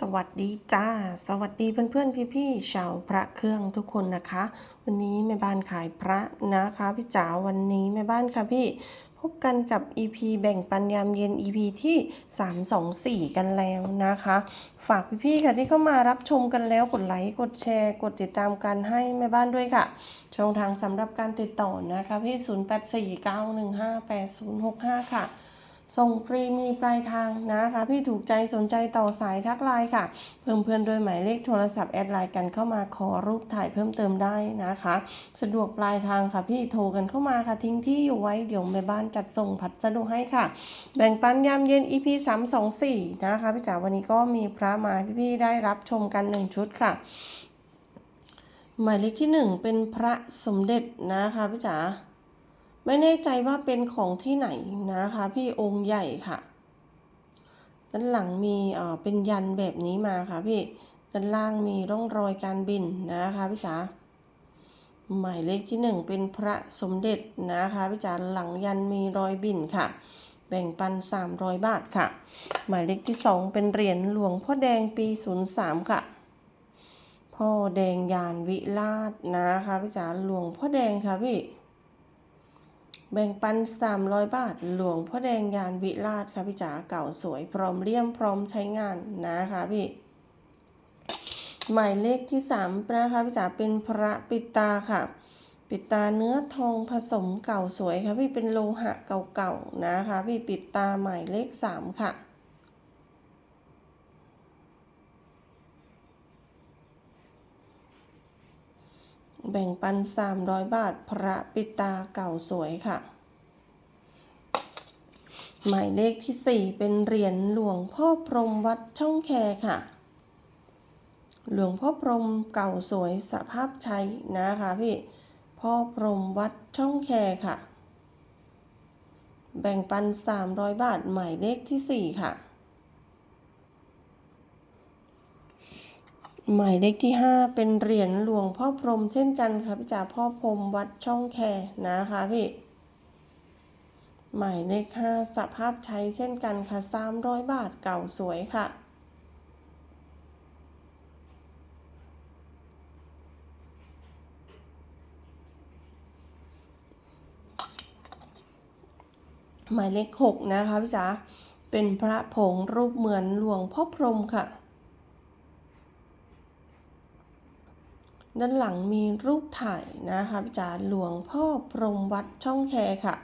สวัสดีจ้า สวัสดีเพื่อนๆพี่ๆชาวพระเครื่องทุกคนนะคะ วันนี้แม่บ้านขายพระนะคะพี่จ๋าวันนี้แม่บ้านค่ะพี่ พบกันกับ EP แบ่งปันยามเย็น EP ที่ 324 กันแล้วนะคะ ฝากพี่ๆค่ะที่เข้ามารับชมกันแล้วกดไลค์กดแชร์ กดติดตามกันให้แม่บ้านด้วยค่ะ ช่องทางสำหรับการติดต่อนะคะพี่ 0849158065 ค่ะ ส่งฟรีมีปลายทางนะคะ พี่ถูกใจสนใจต่อสายทักไลน์ค่ะ เพิ่มเพื่อนด้วยหมายเลขโทรศัพท์แอดไลน์กันเข้ามาขอรูปถ่ายเพิ่มเติมได้นะคะ สะดวกปลายทางค่ะ พี่โทรกันเข้ามาค่ะ ทิ้งที่อยู่ไว้เดี๋ยวแม่บ้านจัดส่งพัสดุให้ค่ะ แบ่งปันยามเย็น EP 324 นะคะพี่จ๋าวันนี้ก็มีพระมาพี่ๆได้รับชมกัน 1 ชุดค่ะ หมายเลขที่ 1 เป็นพระสมเด็จนะคะพี่จ๋า ไม่แน่ใจว่าเป็นของที่ไหนนะคะ พี่องค์ใหญ่ค่ะ ด้านหลังมีเอ่อเป็นยันแบบนี้มาค่ะพี่ด้านล่างมีร่องรอยการบินนะคะพี่จ๋าหมายเลขที่หนึ่งเป็นพระสมเด็จนะคะพี่จ๋าหลังยันมีรอยบินค่ะ แบ่งปัน 300 บาทค่ะ หมายเลขที่สองเป็นเหรียญหลวงพ่อแดงปี 03 ค่ะพ่อแดงยานวิราชนะคะพี่จ๋าหลวงพ่อแดงค่ะพี่ แบ่งปัน 300 บาท หลวงพ่อแดงยานวิราชค่ะพี่จ๋าเก่าสวยพร้อมเลี่ยมพร้อมใช้งานนะคะพี่ หมายเลขที่3นะคะพี่จ๋าเป็นพระปิตาค่ะ ปิตาเนื้อทองผสมเก่าสวยค่ะพี่เป็นโลหะเก่าๆนะคะพี่ปิดตาหมายเลข 3 ค่ะ แบ่งปัน 300 บาท พระปิตาเก่าสวยค่ะ หมายเลขที่ 4 เป็นเหรียญหลวงพ่อพรมวัดช่องแคค่ะ หลวงพ่อพรมเก่าสวยสภาพใช้นะคะพี่ พ่อพรมวัดช่องแคค่ะ แบ่งปัน 300 บาท หมายเลขที่ 4 ค่ะ หมายเลขที่ 5 เป็นเหรียญหลวงพ่อพรมเช่นกันค่ะพี่จ๋าพ่อพรมวัดช่องแคนะคะพี่ หมายเลข5สภาพใช้เช่นกันค่ะ 300 บาทเก่าสวยค่ะ หมายเลข 6 นะคะพี่จ๋าเป็นพระผงรูปเหมือนหลวงพ่อพรมค่ะ ด้านหลังมีรูปถ่ายนะคะพี่จ๋าหลวงพ่อพรมวัดช่องแคค่ะ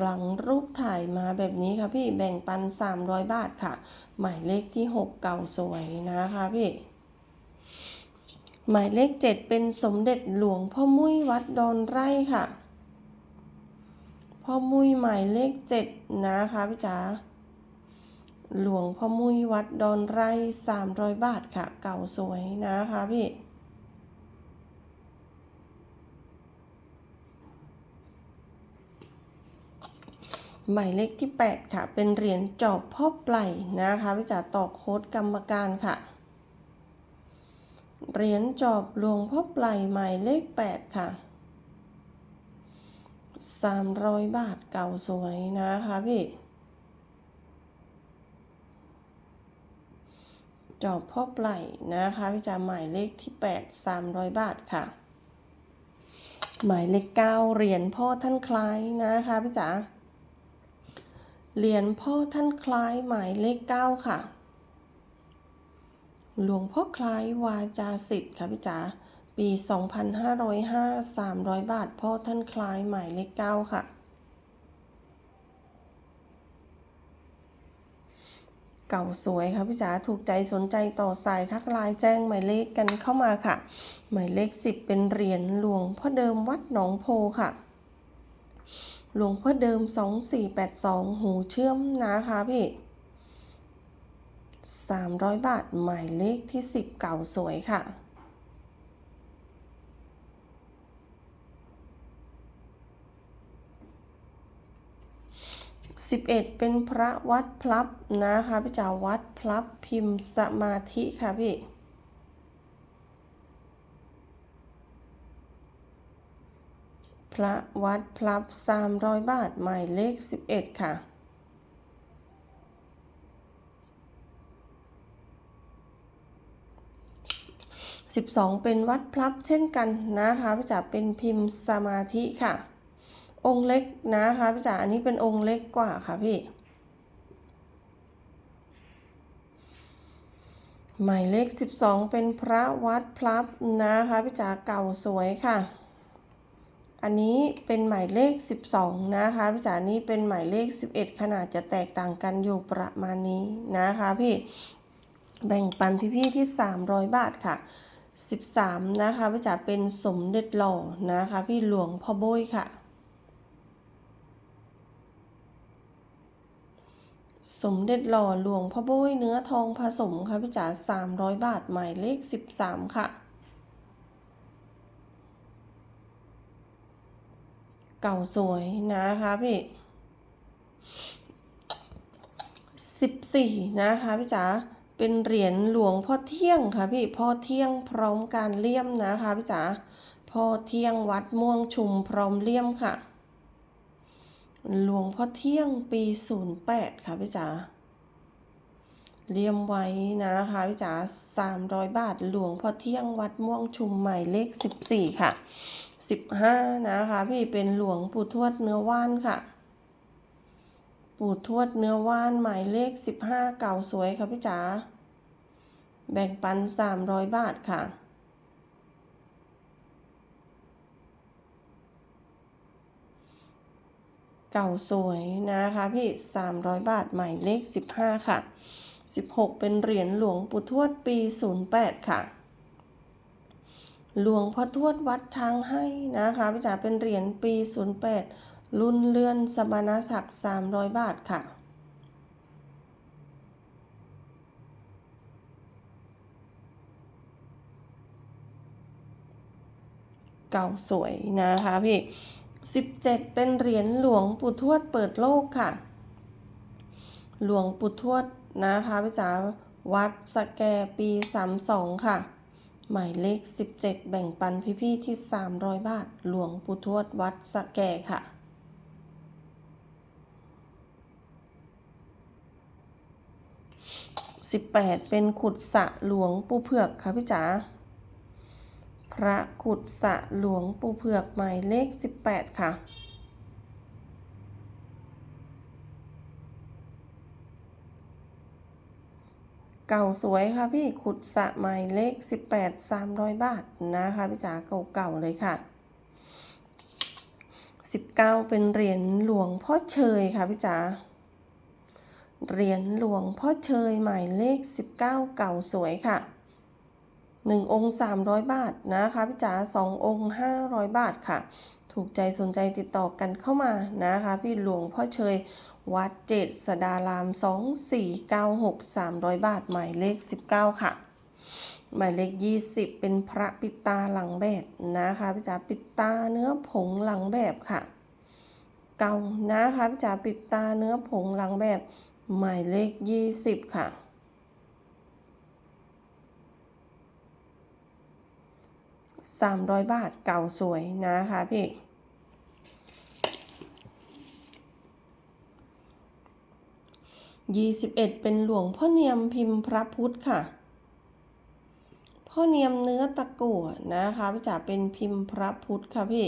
หลังรูปถ่ายมาแบบนี้ค่ะพี่แบ่งปัน 300 บาทค่ะ หมายเลขที่ 6 เก่าสวยนะคะพี่ หมายเลข 7 เป็นสมเด็จหลวงพ่อมุ้ยวัดดอนไร่ค่ะพ่อมุ้ยหมายเลข 7 นะคะพี่จ๋าหลวงพ่อมุ้ยวัดดอนไร่300 บาทค่ะ เก่าสวยนะคะพี่ หมายเลขที่ 8 ค่ะ เป็นเหรียญจอบพ่อไพลนะคะพี่จ๋าตอกโค้ดกรรมการค่ะ เหรียญจอบหลวงพ่อไพลหมายเลข 8 ค่ะ 300 บาทเก่าสวยนะคะพี่จอบพ่อไพลนะคะพี่จ๋าหมายเลขที่ 8 300 บาทค่ะ หมายเลข 9 เหรียญพ่อท่านคล้ายนะคะพี่จ๋า เหรียญพ่อท่านคล้ายหมายเลข 9 ค่ะ หลวงพ่อคล้ายวาจาสิทธิ์ค่ะพี่จ๋า ปี 2505 300 บาท พ่อท่านคล้ายหมายเลข 9 ค่ะ เก่าสวยค่ะพี่จ๋า ถูกใจสนใจต่อสายทักไลน์แจ้งหมายเลขกันเข้ามาค่ะ หมายเลข 10 เป็นเหรียญหลวงพ่อเดิมวัดหนองโพค่ะ หลวงพ่อเดิม 2482 หูเชื่อมนะคะพี่300 บาทหมายเลขที่ 10 เก่าสวยค่ะ 11 เป็นพระวัดพลับนะคะพี่จ๋าวัดพลับพิมพ์สมาธิค่ะพี่ พระวัดพลับ 300 บาท หมายเลข 11 ค่ะ 12 เป็นวัดพลับเช่นกันนะคะพี่จ๋าเป็นพิมพ์สมาธิค่ะ องค์เล็กนะคะพี่จ๋าอันนี้เป็นองค์เล็กกว่าค่ะพี่ หมายเลข 12 เป็นพระวัดพลับนะคะพี่จ๋าเก่าสวยค่ะ อันนี้เป็นหมายเลข 12 นะคะพี่จ๋านี่เป็นหมายเลข 11 ขนาดจะแตกต่างกันอยู่ประมาณนี้นะคะพี่แบ่งปันพี่ๆที่ 300 บาทค่ะ 13 นะคะพี่จ๋าเป็นสมเด็จหล่อนะคะพี่หลวงพ่อโบยค่ะ สมเด็จหล่อหลวงพ่อโบยเนื้อทองผสมค่ะพี่จ๋า300 บาทหมายเลข 13 ค่ะ เก่าสวยนะคะพี่14นะคะพี่จ๋าเป็นเหรียญหลวงพ่อเที่ยงค่ะพี่พ่อเที่ยงพร้อมการเลี่ยมนะคะพี่จ๋าพ่อเที่ยงวัดม่วงชุมพร้อมเลี่ยมค่ะ หลวงพ่อเที่ยงปี08ค่ะพี่จ๋าเลี่ยมไว้นะคะพี่จ๋า300บาทหลวงพ่อเที่ยงวัดม่วงชุมหมายเลข14ค่ะ 15 นะคะพี่เป็นหลวงปู่ทวดเนื้อว่านค่ะ ปู่ทวดเนื้อว่านหมายเลข 15 เก่าสวยค่ะพี่จ๋าแบ่งปัน 300 บาทค่ะเก่าสวยนะคะพี่ 300 บาทหมายเลข 15 ค่ะ 16 เป็นเหรียญหลวงปู่ทวดปี 08 ค่ะ หลวงพ่อทวดวัดช้างให้นะคะพี่จ๋าเป็นเหรียญปี 08 รุ่นเลื่อนสมณศักดิ์ 300 บาทค่ะเก่าสวยนะคะพี่ 17 เป็นเหรียญหลวงปู่ทวดเปิดโลกค่ะ หลวงปู่ทวดนะคะพี่จ๋าวัดสแกปี 32 ค่ะ หมายเลข 17 แบ่งปันพี่ๆที่ 300 บาท หลวงปู่ทวดวัดสะแกค่ะ 18 เป็นขุดสะหลวงปู่เผือกค่ะพี่จ๋า พระขุดสะหลวงปู่เผือกหมายเลข 18 ค่ะ เก่าสวยค่ะพี่ขุดสะหมายเลข 18 300 บาทนะคะพี่จ๋าเก่าๆเลยค่ะ 19 เป็นเหรียญหลวงพ่อเชยค่ะพี่จ๋าเหรียญหลวงพ่อเชยหมายเลข 19 เก่าสวยค่ะ 1 องค์ 300 บาทนะคะพี่จ๋า2 องค์ 500 บาทค่ะ ถูกใจสนใจติดต่อกันเข้ามานะคะ พี่หลวงพ่อเชย วัดเจษสดาราม 2496 300 บาท หมายเลข 19 ค่ะ หมายเลข 20 เป็นพระปิตาหลังแบบนะคะพี่จ๋าปิตาเนื้อผงหลังแบบค่ะ เก่านะคะพี่จ๋าปิตาเนื้อผงหลังแบบ หมายเลข 20 ค่ะ300 บาทเก่าสวยนะคะพี่ 21 เป็นหลวงพ่อเนียมพิมพ์พระพุทธค่ะ พ่อเนียมเนื้อตะกั่วนะคะพี่จ๋าเป็นพิมพ์พระพุทธค่ะพี่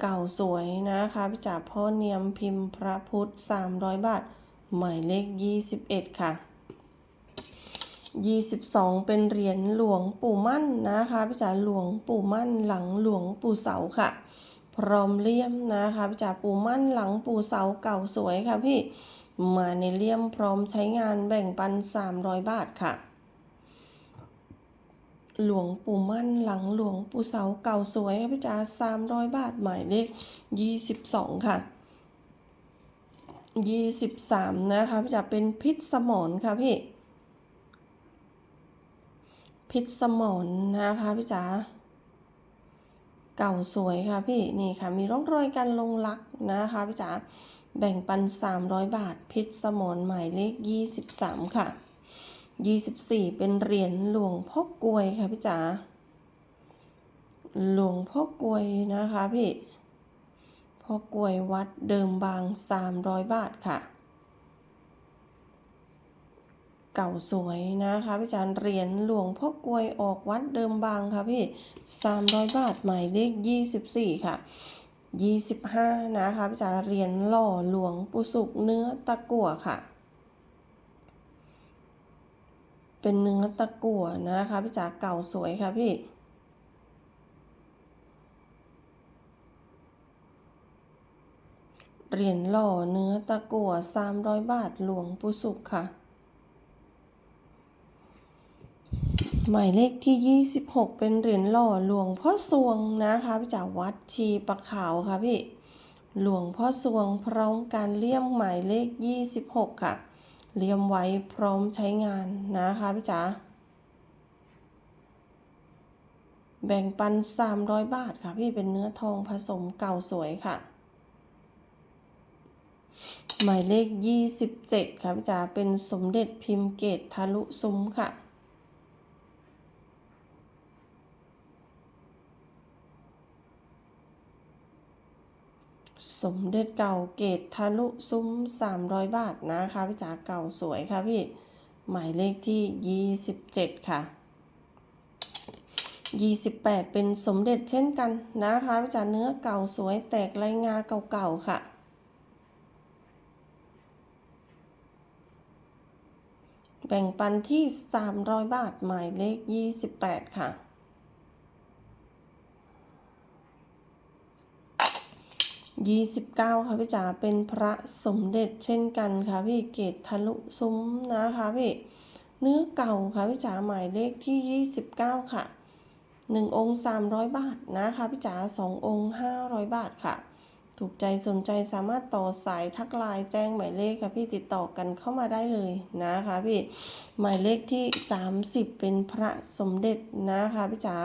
เก่าสวยนะคะพี่จ๋าพ่อเนียมพิมพ์พระพุทธ 300 บาท หมายเลข 21 ค่ะ 22 เป็นเหรียญหลวงปู่มั่นนะคะพี่จ๋าหลวงปู่มั่นหลังหลวงปู่เสาค่ะ พร้อมเลี่ยมนะคะพี่จ๋าปูมั่นหลังปูเสาเก่าสวยค่ะพี่มาในเลี่ยมพร้อมใช้งานแบ่งปัน 300 บาทค่ะ หลวงปู่มั่นหลังหลวงปู่เสาเก่าสวยค่ะพี่จ๋า300 บาทหมายเลข 22 ค่ะ23นะคะพี่จ๋าเป็นพิษสมรค่ะพี่ พิษสมรนะคะพี่จ๋า เก่าสวยค่ะพี่นี่ค่ะ มีร่องรอยการลงลักนะคะพี่จ๋าแบ่งปัน 300 บาท พิษสมรหมายเลข 23 ค่ะ 24 เป็นเหรียญหลวงพ่อกลวยค่ะพี่จ๋าหลวงพ่อกลวยนะคะพี่พ่อกลวยวัดเดิมบาง 300 บาทค่ะ เก่าสวยนะคะพี่จารย์เหรียญหลวงพ่อกลวยออกวัดเดิมบางค่ะพี่ 300 บาทหมายเลข 24 ค่ะ 25 นะคะพี่จารย์เหรียญหล่อหลวงปุสุกเนื้อตะกั่วค่ะ เป็นเนื้อตะกั่วนะคะพี่จ๋าเก่าสวยค่ะพี่เหรียญหล่อเนื้อตะกั่ว300 บาทหลวงปุสุกค่ะ หมายเลขที่ 26 เป็นเหรียญหล่อหลวงพ่อสวงนะคะพี่จ๋าวัดชีประขาวค่ะพี่ หลวงพ่อสวงพร้อมการเลี่ยมหมายเลข 26 ค่ะ เลี่ยมไว้พร้อมใช้งานนะคะพี่จ๋าแบ่งปัน 300 บาทค่ะพี่เป็นเนื้อทองผสมเก่าสวยค่ะ หมายเลข 27 ค่ะพี่จ๋าเป็นสมเด็จพิมพ์เกตทะลุซุ้มค่ะ สมเด็จเก่าเกตทะลุซุ้ม 300 บาทนะคะพี่จ๋าเก่าสวยค่ะพี่ หมายเลขที่ 27 ค่ะ 28 เป็นสมเด็จเช่นกันนะคะพี่จ๋าเนื้อเก่าสวยแตกลายงาเก่าๆค่ะ แบ่งปันที่ 300 บาท หมายเลข 28 ค่ะ 29 ค่ะพี่จ๋าเป็นพระสมเด็จเช่นกันค่ะพี่เกตทะลุซุ้มนะคะพี่เนื้อเก่าค่ะพี่จ๋าหมายเลขที่ 29 ค่ะ 1 องค์ 300 บาทนะคะพี่จ๋า2 องค์ 500 บาทค่ะ ถูกใจสนใจสามารถต่อสายทักไลน์แจ้งหมายเลขค่ะพี่ติดต่อกันเข้ามาได้เลยนะคะพี่หมายเลขที่ 30 เป็นพระสมเด็จนะคะพี่จ๋า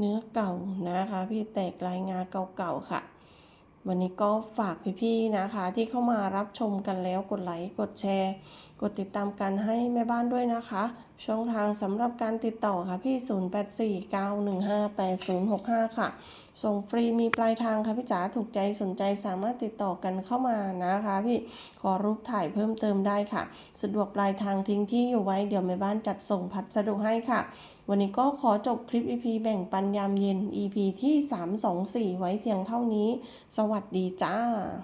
เนื้อเก่านะคะ พี่แตกลายงาเก่าๆค่ะ วันนี้ก็ฝากพี่ๆนะคะ ที่เข้ามารับชมกันแล้วกดไลค์กดแชร์ กดติดตามกันให้แม่บ้านด้วยนะคะ ช่องทางสำหรับการติดต่อค่ะพี่ 0849158065 ค่ะ ส่งฟรีมีปลายทางค่ะพี่จ๋าถูกใจสนใจสามารถติดต่อกันเข้ามานะคะ พี่ขอรูปถ่ายเพิ่มเติมได้ค่ะ สะดวกปลายทางทิ้งที่อยู่ไว้เดี๋ยวแม่บ้านจัดส่งพัสดุให้ค่ะ วันนี้ก็ขอจบคลิป EP แบ่งปันยามเย็น EP ที่ 324 ไว้เพียงเท่านี้ สวัสดีจ้า